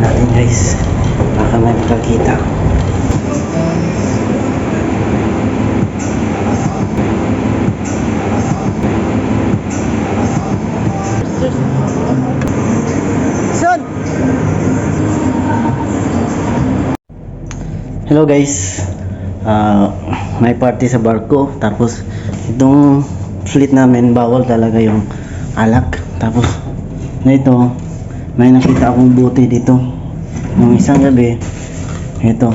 natin guys. Baka may makakita. Son! Hello guys. Ah, may party sa barko. Tapos itong fleet namin bawal talaga yung alak. Tapos na ito, may nakita akong buti dito. Nung isang gabi, ito.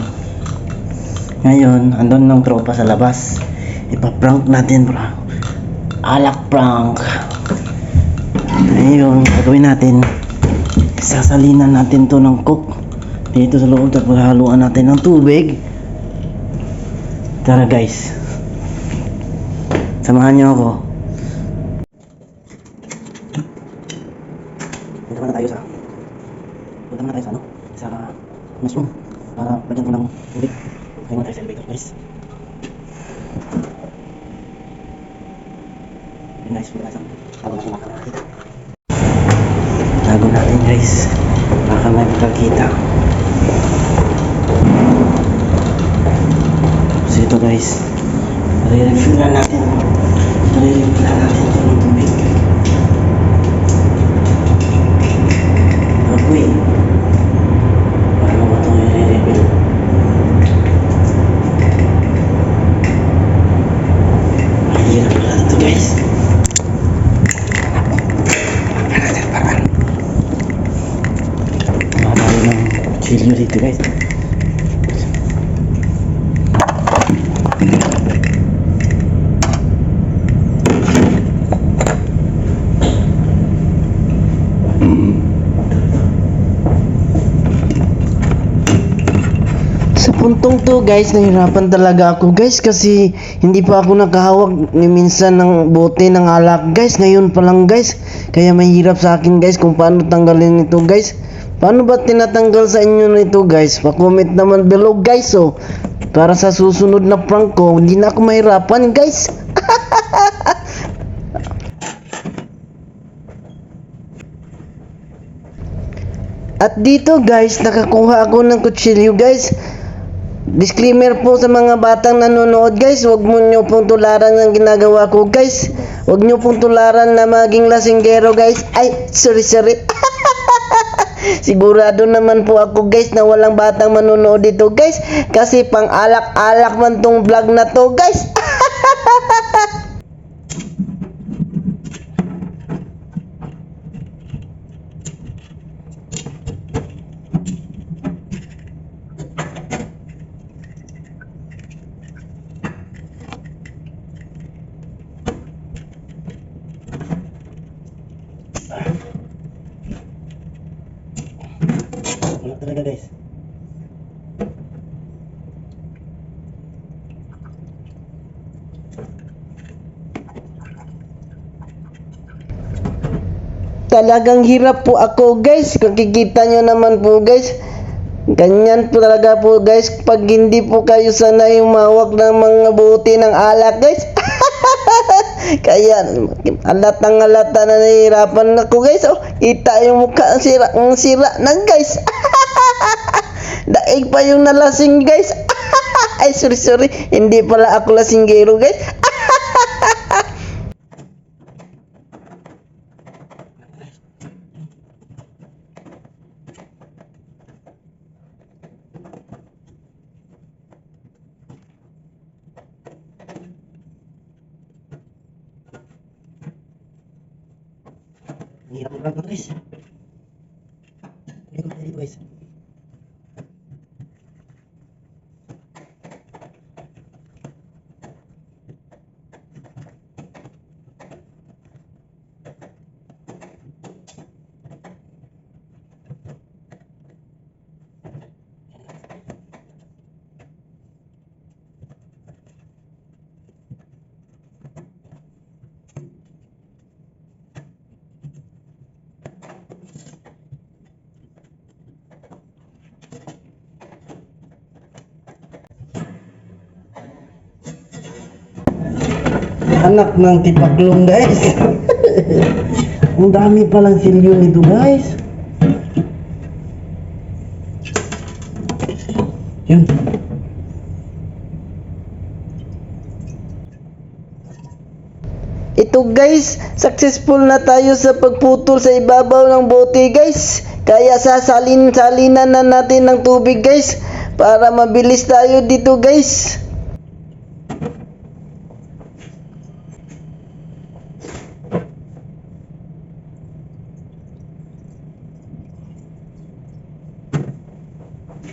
Ngayon, andun ng tropa sa labas. Ipa-prank natin, bro. Alak prank. Ngayon, gagawin natin. Sasalinan natin to ng cook. Dito sa loob, tapos haluan natin ng tubig. Tara guys. Samahan niyo ako. Punta muna tayo sa Punta muna tayo sa ano? Sa mushroom. Para bagyan ko ng tubig. Kaya muna tayo sa elevator guys. Yun guys, punta tayo sa Tago natin makakakita. Natin guys. Baka may makakita. So ito guys. Re-refillan natin. Re-refillan natin ito ng tubig. Eh. Paano ba ito i-refill? Mahirap pala ito guys. Hanap natin paraan. Mga tayo ng chilyo dito guys. Sa puntong to guys, nahirapan talaga ako guys kasi hindi pa ako nakahawak ni minsan ng bote ng alak guys. Ngayon pa lang guys. Kaya mahirap sa akin guys kung paano tanggalin ito guys. Paano ba tinatanggal sa inyo nito guys? Pa-comment naman below guys oh. Para sa susunod na prank ko, hindi na ako mahirapan guys. At dito guys, nakakuha ako ng kutsilyo guys. Disclaimer po sa mga batang nanonood guys, huwag mo nyo pong tularan ng ginagawa ko guys. Huwag nyo pong tularan na maging lasinggero guys. Ay, sorry sorry. Sigurado naman po ako guys na walang batang manonood dito guys. Kasi pang alak-alak man tong vlog na to guys. Talaga guys. Talagang hirap po ako guys. Kung kikita nyo naman po guys. Ganyan po talaga po guys. Pag hindi po kayo sanay umawak ng mga buti ng alak guys. Kaya halatang halata na nahihirapan ako guys. Oh, kita yung mukha ang sira, ang sira na guys. Daig pa yung nalasing guys. Ay sorry sorry. Hindi pala ako lasinggero guys. Hirap na to guys. Hindi ko guys. Anak ng tipaklong guys. Ang dami palang silyo nito guys. Yun. Ito guys, successful na tayo sa pagputol sa ibabaw ng bote guys. Kaya sasalin-salinan na natin ng tubig guys para mabilis tayo dito guys.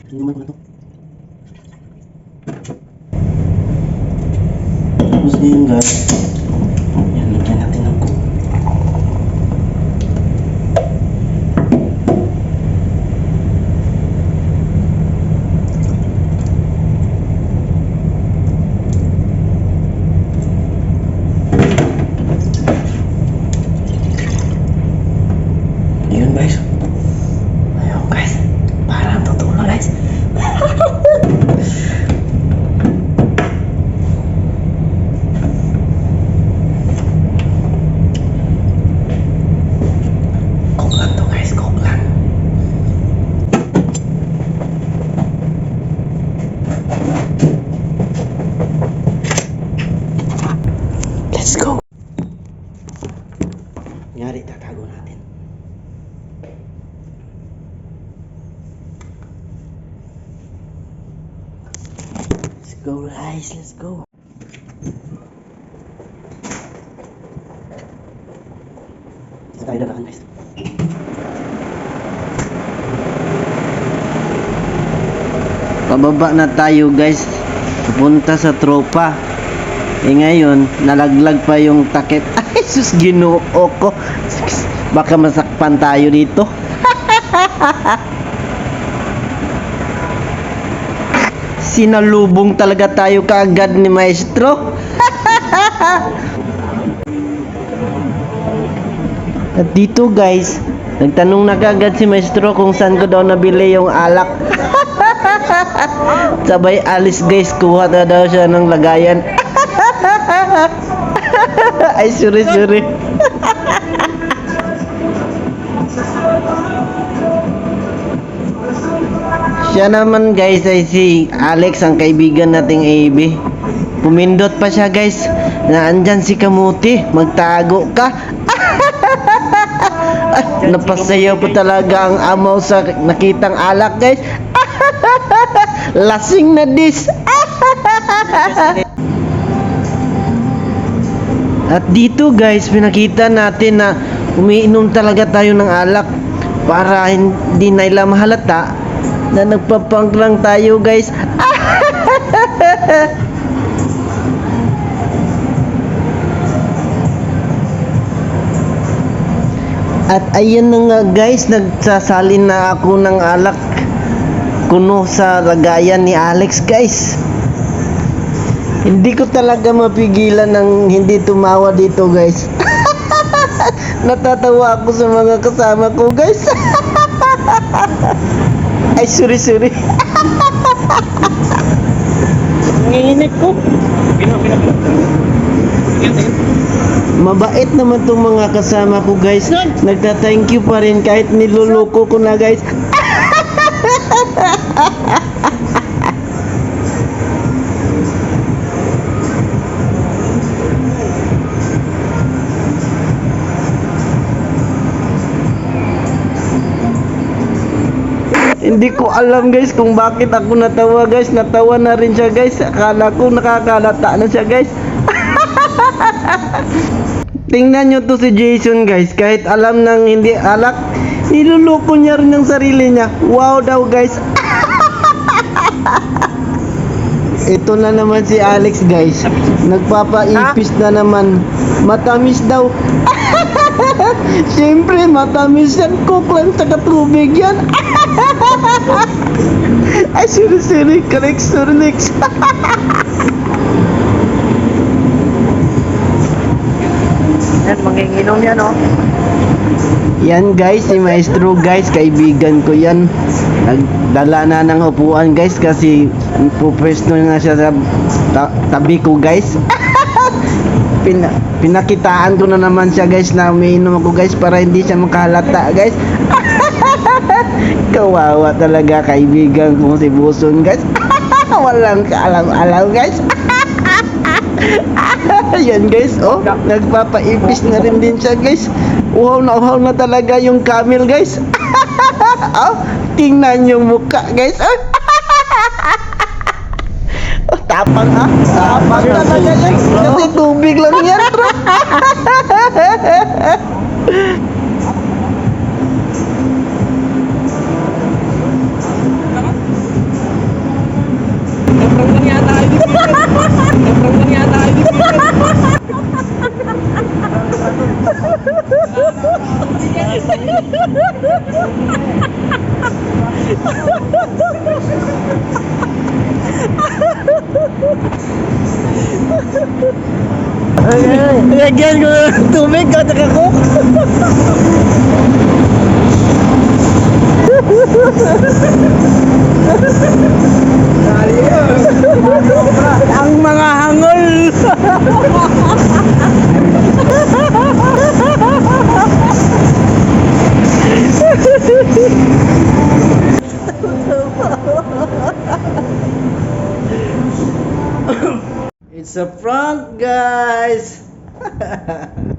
Inuman ko na to. Tapos din guys. Yan, lagyan natin ng coke. Ayun guys. Ayun guys. Parang totoo na guys. Coke lang to guys, coke lang. Let's go! Nyari, tatago natin. Let's go guys, let's go. Sa tayo dalakan guys. Pababa na tayo guys. Pupunta sa tropa. Eh ngayon, nalaglag pa yung takip. Ay, sus, ginoo ko. Baka masakpan tayo dito. Sinalubong talaga tayo kaagad ni maestro. At dito guys, nagtanong na kaagad si maestro kung saan ko daw nabili yung alak. Sabay alis guys, kuha na daw siya ng lagayan. Ay, sorry, sorry. Siya naman guys ay si Alex ang kaibigan nating AB. Pumindot pa siya guys na andyan si Kamuti. Magtago ka. Ay, napasayaw po talaga ang amaw sa nakitang alak guys. Lasing na dis. At dito guys, pinakita natin na umiinom talaga tayo ng alak para hindi na ila mahalata na nagpapunk lang tayo guys. At ayun na nga guys, nagsasalin na ako ng alak kuno sa lagayan ni Alex guys. Hindi ko talaga mapigilan ng hindi tumawa dito guys. Natatawa ako sa mga kasama ko guys. Ay, sorry, sorry. Nginginig ko. Mabait naman tong mga kasama ko guys. Nagta-thank you pa rin kahit niluloko ko na guys. Hindi ko alam guys kung bakit ako natawa guys. Natawa na rin siya guys. Akala ko nakakalata na siya guys. Tingnan nyo to si Jason guys. Kahit alam nang hindi alak, niluloko niya rin ang sarili niya. Wow daw guys. Ito na naman si Alex guys. Nagpapaipis na naman. Matamis daw. Siyempre, matamis yan. Coke lang sa tubig yan. Ay, sorry. Correct, next. Yan, manginginom yan oh. Yan guys, si Maestro guys, kaibigan ko yan. Nagdala na ng upuan guys kasi pupwesto na siya sa ta- tabi ko guys. Pin pinakitaan ko na naman siya guys na umiinom ako guys para hindi siya makahalata guys. Kawawa talaga kaibigan ko si Buson guys. Walang kaalam-alam guys. Yan guys, oh, nagpapaipis na rin din siya guys. Uhaw na uhaw na talaga yung camel guys. oh, tingnan yung mukha guys. Oh. Oh, tapang ha? Tapang talaga yan. Kasi tubig lang yan, bro. Lagyan ko ng tubig, kata ko. Ang mga hangol. a prank, guys.